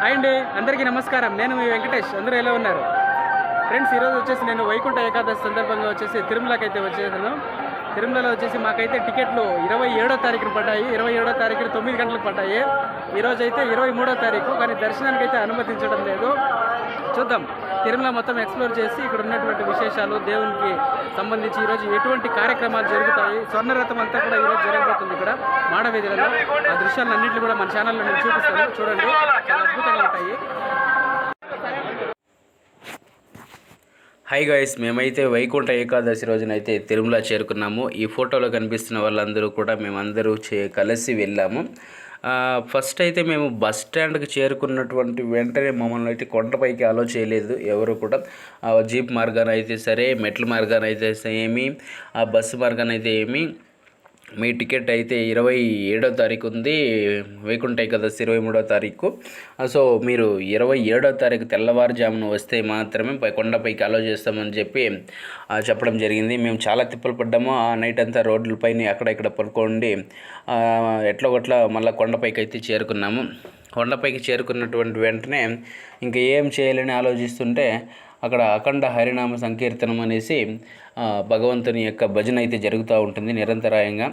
Hi అండి అందరికీ నమస్కారం. నేను మీ వెంకటేష్ అందరూ ఎలా ఉన్నారు? ఫ్రెండ్స్ ఈరోజు వచ్చేసి నేను వైకుంఠ ఏకాదశి సందర్భంగా వచ్చేసి తిరుమలకి అయితే వచ్చేసాను. తిరుమలలో వచ్చేసి మాకైతే టికెట్లు ఇరవై ఏడో తారీఖున పడ్డాయి. ఇరవై ఏడో తారీఖున తొమ్మిది గంటలకు పడ్డాయి. ఈరోజు అయితే ఇరవై మూడో తారీఖు కానీ దర్శనానికి అయితే అనుమతించడం లేదు. చూద్దాం. తిరుమల మొత్తం ఎక్స్ప్లోర్ చేసి ఇక్కడ ఉన్నటువంటి విశేషాలు దేవునికి సంబంధించి ఈరోజు ఎటువంటి కార్యక్రమాలు జరుగుతాయి? స్వర్ణరథం అంతా కూడా ఈరోజు జరగబోతుంది ఇక్కడ. మాడవీధులలో. ఆ దృశ్యాలను అన్నింటినీ కూడా మన ఛానల్లో నేను చూపిస్తాను. చూడండి. చాలా అద్భుతంగా ఉంటాయి. హై గాయస్ మేమైతే వైకుంఠ ఏకాదశి రోజునైతే తిరుమల చేరుకున్నాము. ఈ ఫోటోలో కనిపిస్తున్న వాళ్ళందరూ కూడా మేమందరూ చే కలిసి వెళ్ళాము. ఫస్ట్ అయితే మేము బస్ స్టాండ్కి చేరుకున్నటువంటి వెంటనే మమ్మల్ని అయితే కొండపైకి అలో చేయలేదు ఎవరు కూడా. జీప్ మార్గాన అయితే సరే మెట్ల మార్గాన అయితే ఏమి ఆ బస్సు మార్గాన అయితే ఏమి మీ టికెట్ అయితే ఇరవై ఏడో తారీఖు ఉంది. వైకుంఠ ఏకాదశి ఇరవై మూడో తారీఖు. సో మీరు ఇరవై ఏడో తారీఖు తెల్లవారుజామున వస్తే మాత్రమే కొండపైకి అలో చేస్తామని చెప్పి చెప్పడం జరిగింది. మేము చాలా తిప్పలు పడ్డాము. ఆ నైట్ అంతా రోడ్లపైన అక్కడ ఇక్కడ పడుకోండి. ఎట్లా గట్లా మళ్ళీ కొండపైకి అయితే చేరుకున్నాము. కొండపైకి చేరుకున్నటువంటి వెంటనే ఇంకా ఏం చేయాలని ఆలోచిస్తుంటే అక్కడ అఖండ హరినామ సంకీర్తనం అనేసి భగవంతుని యొక్క భజన అయితే జరుగుతూ ఉంటుంది నిరంతరాయంగా.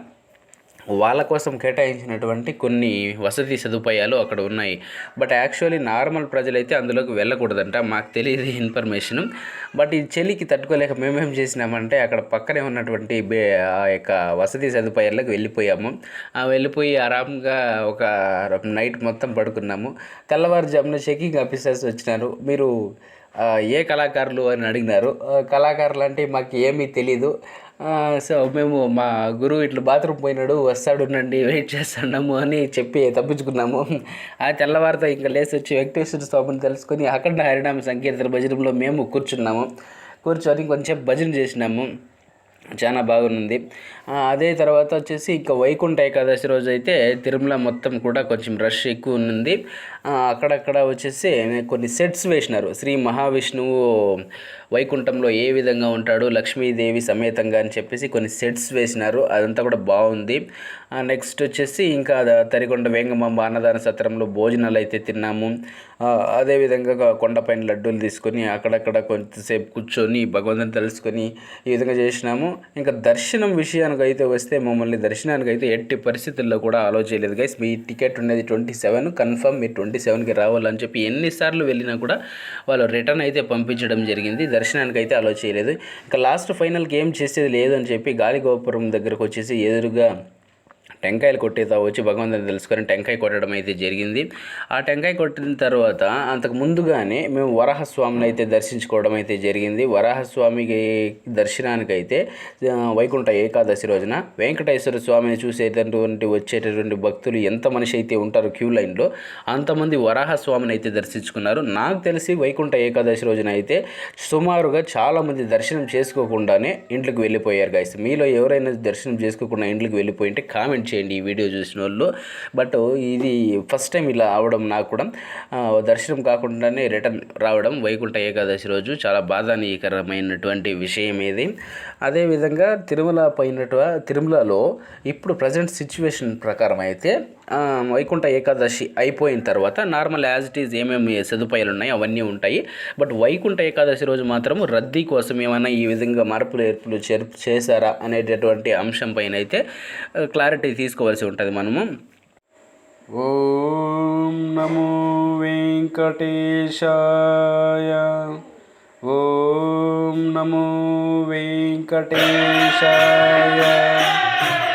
వాళ్ళ కోసం కేటాయించినటువంటి కొన్ని వసతి సదుపాయాలు అక్కడ ఉన్నాయి. బట్ యాక్చువల్లీ నార్మల్ ప్రజలైతే అందులోకి వెళ్ళకూడదంట. మాకు తెలియదు ఇన్ఫర్మేషన్ బట్ ఈ చలికి తట్టుకోలేక మేమేం చేసినామంటే అక్కడ పక్కనే ఉన్నటువంటి బే ఆ యొక్క వసతి సదుపాయాలకు వెళ్ళిపోయాము. ఆ వెళ్ళిపోయి ఆరాంగా ఒక నైట్ మొత్తం పడుకున్నాము. తెల్లవారుజామున చెకింగ్ ఆఫీసర్స్ వచ్చినారు. మీరు ఏ కళాకారులు అని అడిగినారు. కళాకారులు అంటే మాకు ఏమీ తెలీదు. సో మేము మా గురువు ఇట్లా బాత్రూమ్ పోయినాడు వస్తాడు నండి వెయిట్ చేస్తున్నాము అని చెప్పి తప్పించుకున్నాము. ఆ తెల్లవారితో ఇంకా లేచి వచ్చి వెంకటేశ్వర స్వామిని తెలుసుకొని అఖండ హరినామ సంకీర్తన భజనంలో మేము కూర్చున్నాము. కూర్చొని కొంచెం భజన చేసినాము. చాలా బాగుంది. అదే తర్వాత వచ్చేసి ఇంకా వైకుంఠ ఏకాదశి రోజు అయితే తిరుమల మొత్తం కూడా కొంచెం రష్ ఎక్కువ ఉంది. అక్కడక్కడ వచ్చేసి కొన్ని సెట్స్ వేసినారు. శ్రీ మహావిష్ణువు వైకుంఠంలో ఏ విధంగా ఉంటాడు లక్ష్మీదేవి సమేతంగా అని చెప్పేసి కొన్ని సెట్స్ వేసినారు. అదంతా కూడా బాగుంది. నెక్స్ట్ వచ్చేసి ఇంకా తరికొండ వేంగమాంబ అన్నదాన సత్రంలో భోజనాలు అయితే తిన్నాము. అదేవిధంగా కొండపైన లడ్డూలు తీసుకొని అక్కడక్కడ కొంతసేపు కూర్చొని భగవంతుని తెలుసుకొని ఈ విధంగా చేసినాము. ఇంకా దర్శనం విషయానికి అయితే వస్తే మమ్మల్ని దర్శనానికి అయితే ఎట్టి పరిస్థితుల్లో కూడా అలో చేయలేదు. గైస్ మీ టికెట్ ఉండేది ట్వంటీ సెవెన్ కన్ఫర్మ్ మీరు ట్వంటీ సెవెన్కి రావాలని చెప్పి ఎన్నిసార్లు వెళ్ళినా కూడా వాళ్ళు రిటర్న్ అయితే పంపించడం జరిగింది. దర్శనానికి అయితే అలో చేయలేదు. ఇంకా లాస్ట్ ఫైనల్కి ఏం చేసేది లేదని చెప్పి గాలిగోపురం దగ్గరకు వచ్చేసి ఎదురుగా టెంకాయలు కొట్టేతా వచ్చి భగవంతుని తెలుసుకొని టెంకాయ కొట్టడం అయితే జరిగింది. ఆ టెంకాయ కొట్టిన తర్వాత అంతకు ముందుగానే మేము వరాహస్వామిని అయితే దర్శించుకోవడం అయితే జరిగింది. వరాహస్వామికి దర్శనానికి అయితే వైకుంఠ ఏకాదశి రోజున వెంకటేశ్వర స్వామిని చూసేటటువంటి వచ్చేటటువంటి భక్తులు ఎంత మనిషి అయితే ఉంటారో క్యూ లైన్లో అంతమంది వరాహస్వామిని అయితే దర్శించుకున్నారు. నాకు తెలిసి వైకుంఠ ఏకాదశి రోజున అయితే సుమారుగా చాలామంది దర్శనం చేసుకోకుండానే ఇంట్లోకి వెళ్ళిపోయారు గాయస్ మీలో ఎవరైనా దర్శనం చేసుకోకుండా ఇంట్లోకి వెళ్ళిపోయింటే కామెంట్ చేయండి ఈ వీడియో చూసిన వాళ్ళు బట్ ఇది ఫస్ట్ టైం ఇలా అవడం నాకు కూడా దర్శనం కాకుండానే రిటర్న్ రావడం వైకుంఠ ఏకాదశి రోజు చాలా బాధానీకరమైనటువంటి విషయం ఇది. అదేవిధంగా తిరుమల పైనటు తిరుమలలో ఇప్పుడు ప్రజెంట్ సిచ్యువేషన్ ప్రకారం అయితే వైకుంఠ ఏకాదశి అయిపోయిన తర్వాత నార్మల్ యాజ్ ఇట్ ఈజ్ ఏమేమి సదుపాయాలు ఉన్నాయి అవన్నీ ఉంటాయి. బట్ వైకుంఠ ఏకాదశి రోజు మాత్రం రద్దీ కోసం ఏమైనా ఈ విధంగా మార్పులు ఏర్పులు చేర్ చేశారా అనేటటువంటి అంశం పైన అయితే క్లారిటీ తీసుకోవాల్సి ఉంటుంది మనము. ఓం నమో వెంకటేశాయ. ఓం నమో వెంకటేశాయ.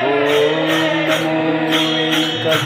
ఓం నమో వెంకటేశాయ.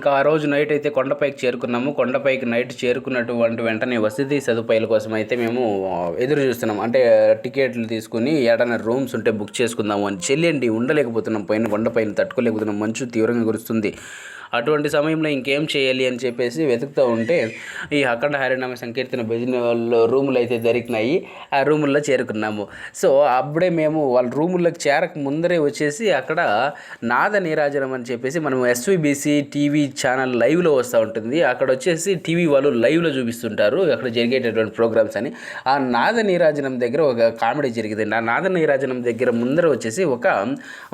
ఇంకా ఆ రోజు నైట్ అయితే కొండపైకి చేరుకున్నాము. కొండపైకి నైట్ చేరుకున్నటువంటి వెంటనే వసతి సదుపాయాల కోసం అయితే మేము ఎదురు చూస్తున్నాం. అంటే టికెట్లు తీసుకుని ఏడైనా రూమ్స్ ఉంటే బుక్ చేసుకుందాము అని. చెల్లిండి ఉండలేకపోతున్నాం. పైన కొండపైన తట్టుకోలేకపోతున్నాం. మంచు తీవ్రంగా కురుస్తుంది. అటువంటి సమయంలో ఇంకేం చేయాలి అని చెప్పేసి వెతుకుతూ ఉంటే ఈ అఖండ హరినామ సంకీర్తన భజన వాళ్ళు రూములు అయితే దొరికినాయి ఆ రూముల్లో చేరుకున్నాము. సో అప్పుడే మేము వాళ్ళ రూముల్లోకి చేరక ముందరే వచ్చేసి అక్కడ నాద నీరాజనం అని చెప్పేసి మనం ఎస్విబిసి టీవీ ఛానల్ లైవ్లో వస్తూ ఉంటుంది. అక్కడ వచ్చేసి టీవీ వాళ్ళు లైవ్లో చూపిస్తుంటారు అక్కడ జరిగేటటువంటి ప్రోగ్రామ్స్ అని. ఆ నాద నీరాజనం దగ్గర ఒక కామెడీ జరిగింది. ఆ నాద నీరాజనం దగ్గర ముందర వచ్చేసి ఒక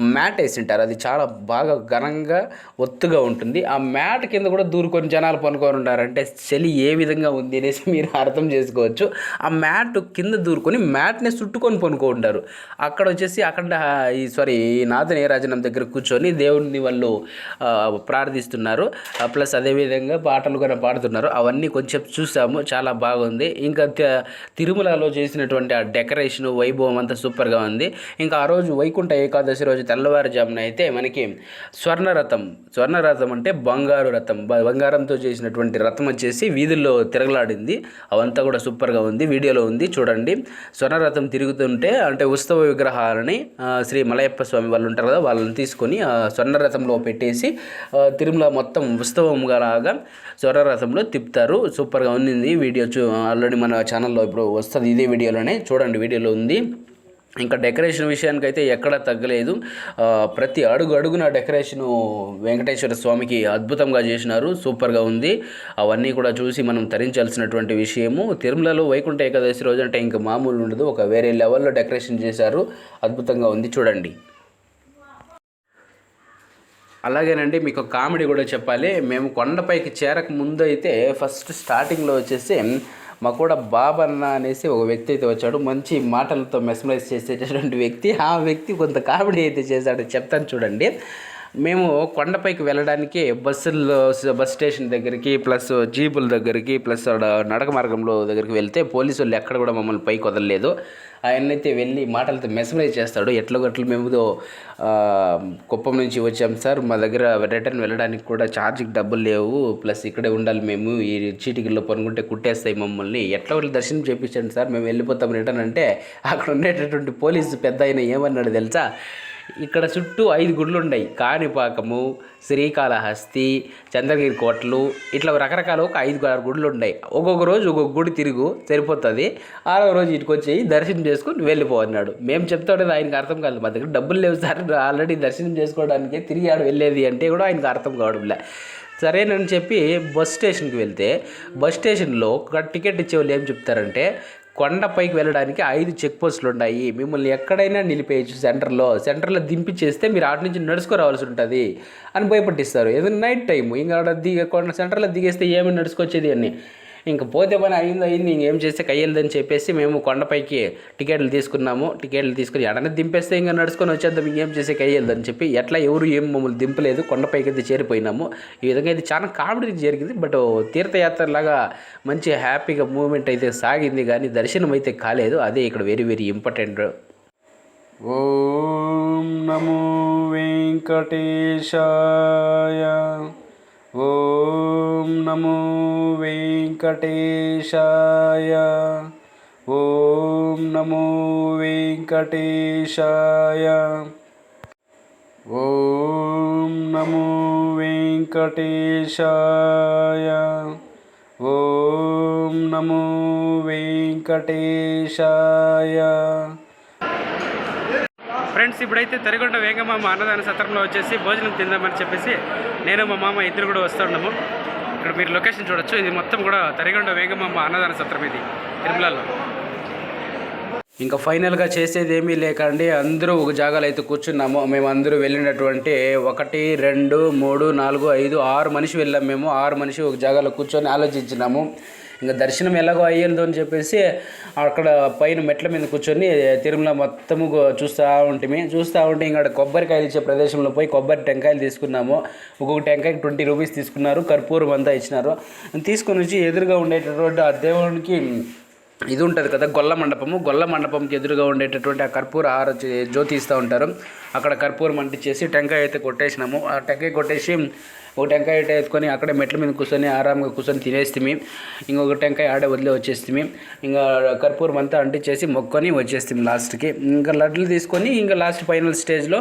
మ్యాట్ వేసింటారు. అది చాలా బాగా ఘనంగా ఒత్తుగా ఉంటుంది. ఆ మ్యాట్ కింద కూడా దూరుకొని జనాలు పనుకొని ఉన్నారంటే చలి ఏ విధంగా ఉంది అనేసి మీరు అర్థం చేసుకోవచ్చు. ఆ మ్యాట్ కింద దూరుకొని మ్యాట్ని చుట్టుకొని పనుకుంటారు అక్కడ వచ్చేసి అక్కడ ఈ సారీ ఈ నాథ నీరాజనం దగ్గర కూర్చొని దేవుడిని వాళ్ళు ప్రార్థిస్తున్నారు. ప్లస్ అదేవిధంగా పాటలు కూడా పాడుతున్నారు. అవన్నీ కొంచెం చూసాము. చాలా బాగుంది. ఇంకా తిరుమలలో చేసినటువంటి ఆ డెకరేషన్ వైభవం అంతా సూపర్గా ఉంది. ఇంకా ఆ రోజు వైకుంఠ ఏకాదశి రోజు తెల్లవారుజామున అయితే మనకి స్వర్ణరథం స్వర్ణరథం అంటే బంగారు రథం. బ- బంగారంతో చేసినటువంటి రథం వచ్చేసి వీధుల్లో తిరగలాడింది. అవంతా కూడా సూపర్గా ఉంది. వీడియోలో ఉంది. చూడండి. స్వర్ణరథం తిరుగుతుంటే అంటే ఉత్సవ విగ్రహాలని శ్రీ మలయప్ప స్వామి వాళ్ళు ఉంటారు కదా వాళ్ళని తీసుకొని స్వర్ణరథంలో పెట్టేసి తిరుమల మొత్తం ఉత్సవంగా లాగా స్వర్ణరథంలో తిప్పుతారు. సూపర్గా ఉంది. వీడియో చూ ఆల్రెడీ మన ఛానల్లో ఇప్పుడు వస్తుంది ఇదే వీడియోలోనే. చూడండి వీడియోలో ఉంది. ఇంకా డెకరేషన్ విషయానికి అయితే ఎక్కడా తగ్గలేదు. ప్రతి అడుగు అడుగున డెకరేషను వెంకటేశ్వర స్వామికి అద్భుతంగా చేసినారు. సూపర్గా ఉంది. అవన్నీ కూడా చూసి మనం తరించాల్సినటువంటి విషయము. తిరుమలలో వైకుంఠ ఏకాదశి రోజు అంటే ఇంకా మామూలు ఉండదు. ఒక వేరే లెవెల్లో డెకరేషన్ చేశారు. అద్భుతంగా ఉంది. చూడండి. అలాగేనండి మీకు కామెడీ కూడా చెప్పాలి. మేము కొండపైకి చేరక ముందు అయితే ఫస్ట్ స్టార్టింగ్లో వచ్చేసి మాకు కూడా బాబన్న అనేసి ఒక వ్యక్తి అయితే వచ్చాడు. మంచి మాటలతో మెస్మరైజ్ చేసేటటువంటి వ్యక్తి. ఆ వ్యక్తి కొంత కామెడీ అయితే చేశాడు. చెప్తాను చూడండి. మేము కొండపైకి వెళ్ళడానికి బస్సుల్లో బస్ స్టేషన్ దగ్గరికి ప్లస్ జీపుల దగ్గరికి ప్లస్ ఆడ నడక మార్గంలో దగ్గరికి వెళ్తే పోలీసు వాళ్ళు ఎక్కడ కూడా మమ్మల్ని పైకి వదలలేదు. ఆయనైతే వెళ్ళి మాటలతో మెసమరైజ్ చేస్తాడు. ఎట్లా గట్లు మేము కుప్పం నుంచి వచ్చాం సార్. మా దగ్గర రిటర్న్ వెళ్ళడానికి కూడా ఛార్జ్కి డబ్బులు లేవు. ప్లస్ ఇక్కడే ఉండాలి మేము. ఈ చీటికల్లో పనుకుంటే కుట్టేస్తాయి మమ్మల్ని. ఎట్లా వాళ్ళు దర్శనం చేయించండి సార్? మేము వెళ్ళిపోతాం రిటర్న్ అంటే అక్కడ ఉండేటటువంటి పోలీసు పెద్ద ఆయన ఏమన్నాడు తెలుసా? ఇక్కడ చుట్టూ ఐదు గుడులు ఉన్నాయి కాణిపాకము శ్రీకాళహస్తి చంద్రగిరి కోటలు ఇట్లా రకరకాల ఒక ఐదు ఆరు గుడులు ఉన్నాయి ఒక్కొక్క రోజు ఒక్కొక్క గుడి తిరుగు సరిపోతుంది. ఆరో రోజు ఇటుకు వచ్చి దర్శనం చేసుకుని వెళ్ళిపోతున్నాడు. మేము చెప్తాడు ఆయనకు అర్థం కాదు మా దగ్గర డబ్బులు లేవు సార్ ఆల్రెడీ దర్శనం చేసుకోవడానికి తిరిగి వెళ్ళేది అంటే కూడా ఆయనకు అర్థం కావడంలే సరేనని చెప్పి బస్ స్టేషన్కి వెళ్తే బస్ స్టేషన్లో ఒక టికెట్ ఇచ్చేవాళ్ళు ఏం చెప్తారంటే కొండపైకి వెళ్ళడానికి ఐదు చెక్ పోస్టులు ఉన్నాయి. మిమ్మల్ని ఎక్కడైనా నిలిపేయచ్చు సెంటర్లో. సెంటర్లో దింపించేస్తే మీరు ఆటి నుంచి నడుచుకు రావాల్సి ఉంటుంది అని భయపట్టిస్తారు. ఏదైనా నైట్ టైం ఇంకా దిగ కొండ సెంటర్లో దిగేస్తే ఏమి నడుచుకొచ్చేది అని. ఇంక పోతే పని అయింది అయింది ఇంకేం చేస్తే కయ్యలేదని చెప్పేసి మేము కొండపైకి టికెట్లు తీసుకున్నాము. టికెట్లు తీసుకుని ఎడనే దింపేస్తే ఇంకా నడుచుకొని వచ్చేద్దాం ఇంకేం చేసే కయ్యలేదని చెప్పి ఎట్లా ఎవరు ఏం మమ్మల్ని దింపలేదు. కొండపైకి అయితే చేరిపోయినాము. ఈ విధంగా అయితే చాలా కామెడీ జరిగింది. బట్ తీర్థయాత్ర లాగా మంచి హ్యాపీగా మూమెంట్ అయితే సాగింది. కానీ దర్శనం అయితే కాలేదు. అదే ఇక్కడ వెరీ వెరీ ఇంపార్టెంట్. ఓం నమో వెంకటేశాయ. ॐ नमो वेङ्कटेशाय। ॐ नमो वेङ्कटेशाय। ॐ नमो वेङ्कटेशाय। ॐ नमो वेङ्कटेशाय। ఫ్రెండ్స్ ఇప్పుడైతే తరిగొండ వేగమామ అన్నదాన సత్రంలో వచ్చేసి భోజనం తిందామని చెప్పేసి నేను మా మామ ఇద్దరు కూడా వస్తున్నాము ఇక్కడ మీరు లొకేషన్ చూడొచ్చు. ఇది మొత్తం కూడా తరిగొండ వేగమామ అన్నదాన సత్రం ఇది తిరుమలలో. ఇంకా ఫైనల్గా చేసేది ఏమీ లేకండి. అందరూ ఒక జాగాలో అయితే కూర్చున్నాము. మేము అందరూ వెళ్ళినటువంటి ఒకటి రెండు మూడు నాలుగు ఐదు ఆరు మనిషి వెళ్ళాం మేము. ఆరు మనిషి ఒక జాగాలో కూర్చొని ఆలోచించినాము. ఇంకా దర్శనం ఎలాగో అయ్యేదో అని చెప్పేసి అక్కడ పైన మెట్ల మీద కూర్చొని తిరుమల మొత్తము చూస్తూ ఉంటే చూస్తూ ఉంటే ఇంకా కొబ్బరికాయలు ఇచ్చే ప్రదేశంలో పోయి కొబ్బరి టెంకాయలు తీసుకున్నాము. ఒక్కొక్క టెంకాయకి ట్వంటీ రూపీస్ తీసుకున్నారు. కర్పూరం అంతా ఇచ్చినారు. తీసుకొని వచ్చి ఎదురుగా ఉండేటటువంటి ఆ దేవునికి ఇది ఉంటుంది కదా గొల్ల మండపము. గొల్ల మండపంకి ఎదురుగా ఉండేటటువంటి ఆ కర్పూర హార జ్యోతిస్తూ జ్యోతి ఇస్తూ ఉంటారు. అక్కడ కర్పూరం అంటించేసి టెంకాయ అయితే కొట్టేసినాము. ఆ టెంకాయ కొట్టేసి ఒక టెంకాయ ఎత్తుకొని అక్కడే మెట్ల మీద కూర్చొని ఆరాంగా కూర్చొని తినేస్తే ఇంకొక టెంకాయ ఆడే వదిలే వచ్చేస్తే ఇంకా కర్పూరం అంతా అంటించేసి మొక్కొని వచ్చేస్తాం లాస్ట్కి. ఇంకా లడ్లు తీసుకొని ఇంకా లాస్ట్ ఫైనల్ స్టేజ్లో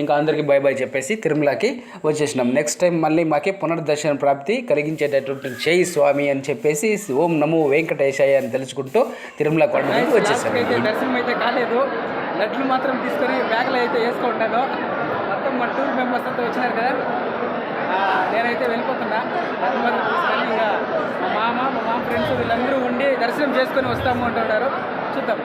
ఇంకా అందరికీ బై బై చెప్పేసి తిరుమలకి వచ్చేసినాం. నెక్స్ట్ టైం మళ్ళీ మాకే పునర్దర్శన ప్రాప్తి కలిగించేటటువంటి చేయి స్వామి అని చెప్పేసి ఓం నమో వెంకటేశాయ అని తెలుసుకుంటూ తిరుమల కొండకి వచ్చేసాం. దర్శనం అయితే కాలేదు. లడ్లు మాత్రం తీసుకొని బ్యాగ్లో అయితే వేసుకుంటాను మొత్తం మా టూర్ మెంబర్స్ అంతా వచ్చినారు కదా. నేనైతే వెళ్ళిపోతున్నా. తీసుకొని ఇంకా మా మామ మా మామ ఫ్రెండ్స్ వీళ్ళందరూ ఉండి దర్శనం చేసుకొని వస్తాము అంటున్నారు. చూద్దాం.